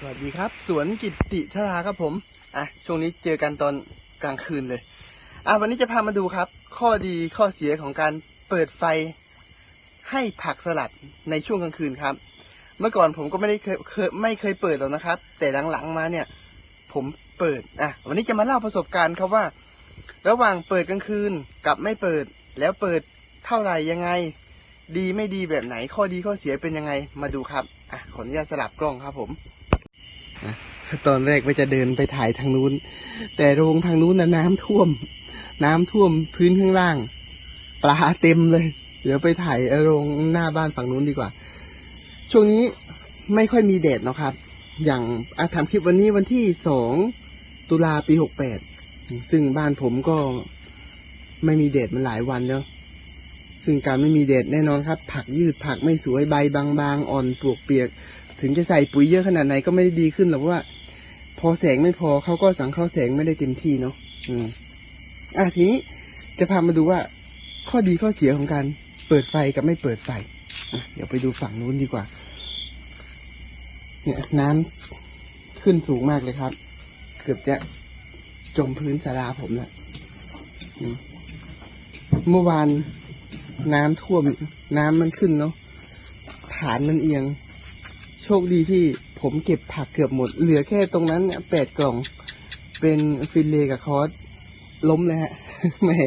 สวัสดีครับ สวนกิติธราครับผมอะช่วงนี้เจอกันตอนกลางคืนเลยอะวันนี้จะพามาดูครับ ข้อดีข้อเสียของการเปิดไฟให้ผักสลัดในช่วงกลางคืนครับ เมื่อก่อนผมก็ไม่ได้เคยเคยไม่เคยเปิดหรอกนะครับ แต่หลังๆมาเนี่ย ผมเปิดอะวันนี้จะมาเล่าประสบการณ์ครับว่า ระหว่างเปิดกลางคืนกับไม่เปิดแล้วเปิดเท่าไหร่ยังไง ดีไม่ดีแบบไหนข้อดีข้อเสียเป็นยังไงมาดูครับอะขออนุญาตสลับกล้องครับผม ตอนแรกว่าจะเดินไปถ่ายทางนู้น แต่โรงทางนู้นนะน้ำท่วม น้ำท่วมพื้นข้างล่าง ปลาเต็มเลย เดี๋ยวไปถ่ายโรงหน้าบ้านฝั่งนู้นดีกว่า ช่วงนี้ไม่ค่อยมีแดดเนาะครับ อย่างอาทำคลิปวันนี้วันที่สองตุลาปีหกแปดซึ่งบ้านผมก็ไม่มีแดดมันหลายวันแล้วซึ่งการไม่มีแดดแน่นอนครับ ผักยืดผักไม่สวยใบบางๆ อ่อนปลวกเปียก ถึงจะใส่ปุ๋ยเยอะขนาดไหนก็ไม่ได้ดีขึ้นหรอกว่า พอแสงไม่พอเขาก็สังเคราะห์แสงไม่ได้เต็มที่เนาะอืมอะทีนี้จะพามาดูว่า ข้อดีข้อเสียของการเปิดไฟกับไม่เปิดไฟอะเดี๋ยวไปดูฝั่งนู้นดีกว่า เนี่ยน้ำขึ้นสูงมากเลยครับ เกือบจะจมพื้นศาลาผมและอืมเมื่อวานน้ำท่วมน้ำมันขึ้นเนาะฐานมันเอียง โชคดีที่ผมเก็บผักเกือบหมด เหลือแค่ตรงนั้นเนี่ยแปดกล่อง เป็นฟิลเลกับคอสล้มเลยฮะแหม่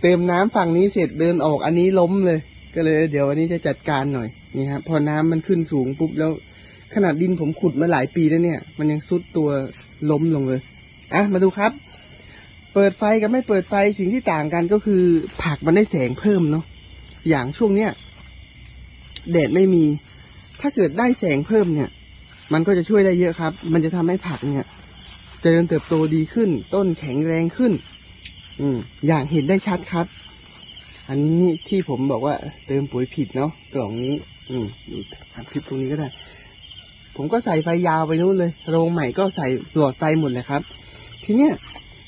เติมน้ำฝั่งนี้เสร็จเดินออกอันนี้ล้มเลย ก็เลยเดี๋ยววันนี้จะจัดการหน่อยนี่ครับพอน้ำมันขึ้นสูงปุ๊บแล้วขนาดดินผมขุดมาหลายปีแล้วเนี่ย มันยังซุดตัวล้มลงเลยอะมาดูครับ เปิดไฟกับไม่เปิดไฟสิ่งที่ต่างกันก็คือ ผักมันได้แสงเพิ่มเนาะอย่างช่วงเนี้ยแดดไม่มี ถ้าเกิดได้แสงเพิ่มเนี่ย มันก็จะช่วยได้เยอะครับ มันจะทำให้ผักเนี่ยเจริญเติบโตดีขึ้น ต้นแข็งแรงขึ้น อืมอย่างเห็นได้ชัดครับ อันนี้ที่ผมบอกว่าเติมปุ๋ยผิดเนาะกล่องนี้ อืมดูทำคลิปตรงนี้ก็ได้ ผมก็ใส่ไฟยาวไปนู่นเลย โรงใหม่ก็ใส่หลอดไฟหมดเลยครับ ทีเนี้ย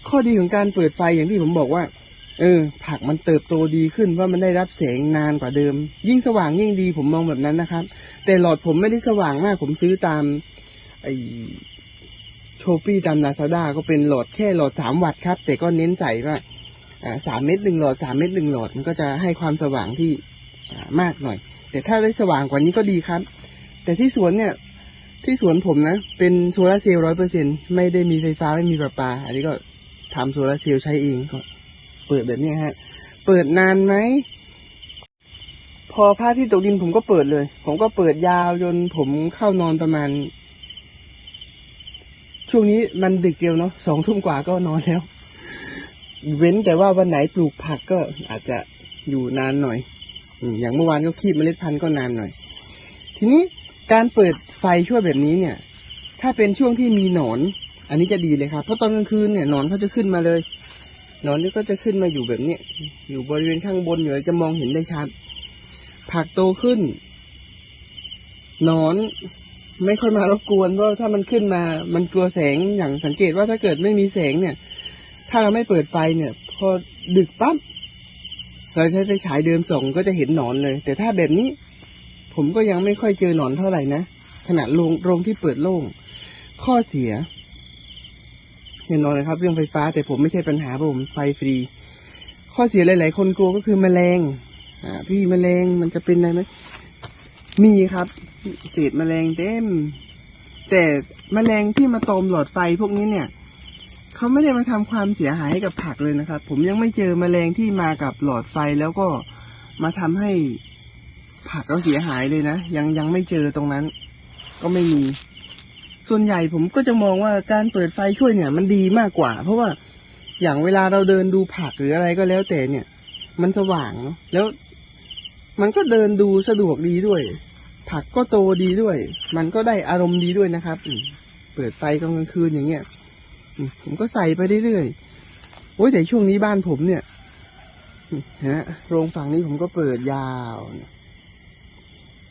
ข้อดีของการเปิดไฟอย่างที่ผมบอกว่า เออ ผักมันเติบโตดีขึ้นว่ามันได้รับแสงนานกว่าเดิม ยิ่งสว่างยิ่งดีผมมองแบบนั้นนะครับ แต่หลอดผมไม่ได้สว่างมาก ผมซื้อตาม ไอโชปี้ตามลาซาด้าก็เป็นหลอดแค่หลอดสามวัตต์ครับ แต่ก็เน้นใส่ว่าสามเม็ดหนึ่งหลอดสามเม็ดหนึ่งหลอดมันก็จะให้ความสว่างที่มากหน่อย แต่ถ้าได้สว่างกว่านี้ก็ดีครับ แต่ที่สวนเนี่ย ที่สวนผมนะ เป็นโซลาร์เซลล์ร้อยเปอร์เซ็นไม่ได้มีไฟฟ้าไม่มีประปา อันนี้ก็ทำโซลาเซลล์ใช้เองก็ เปิดแบบนี้ฮะ เปิดนานไหม พอพระอาที่ตกดินผมก็เปิดเลย ผมก็เปิดยาวจนผมเข้านอนประมาณ ช่วงนี้มันดึกเดียวเนาะสองทุ่มกว่าก็นอนแล้ว เว้นแต่ว่าวันไหนปลูกผักก็อาจจะอยู่นานหน่อย อย่างเมื่อวานก็คีบเมล็ดพันธุ์ก็นานหน่อย ทีนี้การเปิดไฟช่วยแบบนี้เนี่ย ถ้าเป็นช่วงที่มีหนอน อันนี้จะดีเลยครับ เพราะตอนกลางคืนเนี่ยหนอนเขาจะขึ้นมาเลย นอนนี่ก็จะขึ้นมาอยู่แบบนี้อยู่บริเวณข้างบนอยู่จะมองเห็นได้ชัด ผักโตขึ้นหนอนไม่ค่อยมารบกวนเพราะถ้ามันขึ้นมา มันกลัวแสงอย่างสังเกตว่าถ้าเกิดไม่มีแสงเนี่ย ถ้าเราไม่เปิดไฟเนี่ย พอดึกปั๊บเราใช้ไฟฉายเดินส่องก็จะเห็นหนอนเลย แต่ถ้าแบบนี้ ผมก็ยังไม่ค่อยเจอหนอนเท่าไหร่นะขนาดโรงโรงที่เปิดโล่งข้อเสีย แน่นอนนะครับ เรื่องไฟฟ้าแต่ผมไม่ใช่ปัญหาเพราะผมไฟฟรี ข้อเสียหลาย ๆ คนกลัวก็คือแมลงอ่าพี่แมลงมันจะเป็นอะไรไหมมีครับเศษแมลงเต็ม แต่แมลงที่มาตอมหลอดไฟพวกนี้เนี่ยเขาไม่ได้มาทำความเสียหายให้กับผักเลยนะครับ ผมยังไม่เจอแมลงที่มากับหลอดไฟแล้วก็มาทำให้ผักเราเสียหายเลยนะยังยังไม่เจอตรงนั้น ก็ไม่มี ส่วนใหญ่ผมก็จะมองว่าการเปิดไฟช่วยเนี่ย มันดีมากกว่า เพราะว่าอย่างเวลาเราเดินดูผักหรืออะไรก็แล้วแต่เนี่ย มันสว่างเนาะแล้ว มันก็เดินดูสะดวกดีด้วย ผักก็โตดีด้วย มันก็ได้อารมณ์ดีด้วยนะครับเปิดไฟกลางคืนอย่างเงี้ยผมก็ใส่ไปเรื่อยๆโอ้ยแต่ช่วงนี้บ้านผมเนี่ยฮะโรงฝั่งนี้ผมก็เปิดยาว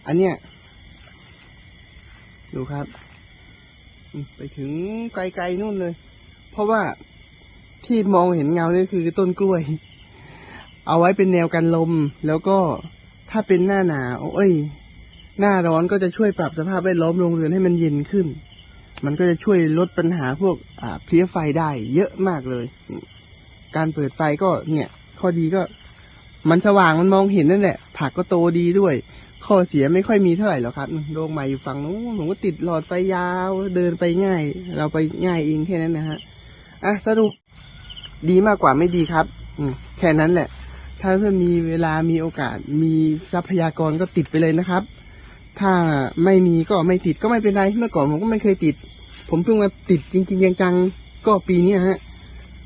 อันเนี้ยดูครับ ไปถึงไกลๆนู่นเลย เพราะว่าที่มองเห็นเงาเนี่ยคือต้นกล้วย เอาไว้เป็นแนวกันลม แล้วก็ถ้าเป็นหน้าหนาวเอ้ย หน้าร้อนก็จะช่วยปรับสภาพแวดล้อมโรงเรือนให้มันเย็นขึ้น มันก็จะช่วยลดปัญหาพวกเพลี้ยไฟได้ เยอะมากเลย การเปิดไฟก็เนี่ย ข้อดีก็ มันสว่างมันมองเห็นนั่นแหละ ผักก็โตดีด้วย ข้อเสียไม่ค่อยมีเท่าไหร่หรอกครับโรงใหม่อยู่ฝั่งนู้นผมก็ติดหลอดไฟยาว เดินไปง่าย เราไปง่ายเองแค่นั้นนะฮะอะสรุปดีมากกว่าไม่ดีครับอืมแค่นั้นแหละ ถ้าเพื่อนมีเวลามีโอกาส มีทรัพยากรก็ติดไปเลยนะครับ ถ้าไม่มีก็ไม่ติดก็ไม่เป็นไรเมื่อก่อนผมก็ไม่เคยติด ผมเพิ่งมาติดจริง ๆ จังๆก็ปีนี้ฮะ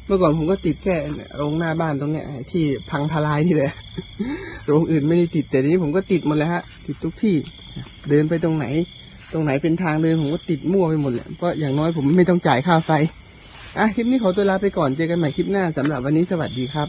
เมื่อก่อนผมก็ติดแค่โรงหน้าบ้านตรงเนี้ยที่พังทลายนี่แหละ โรงอื่นไม่ได้ติดแต่นี้ผมก็ติดหมดแล้วฮะ ติดทุกที่ เดินไปตรงไหน ตรงไหนเป็นทางเดินผมก็ติดมั่วไปหมดแหละเพราะอย่างน้อยผมไม่ต้องจ่ายค่าไฟอะคลิปนี้ขอตัวลาไปก่อนเจอกันใหม่คลิปหน้าสำหรับวันนี้สวัสดีครับ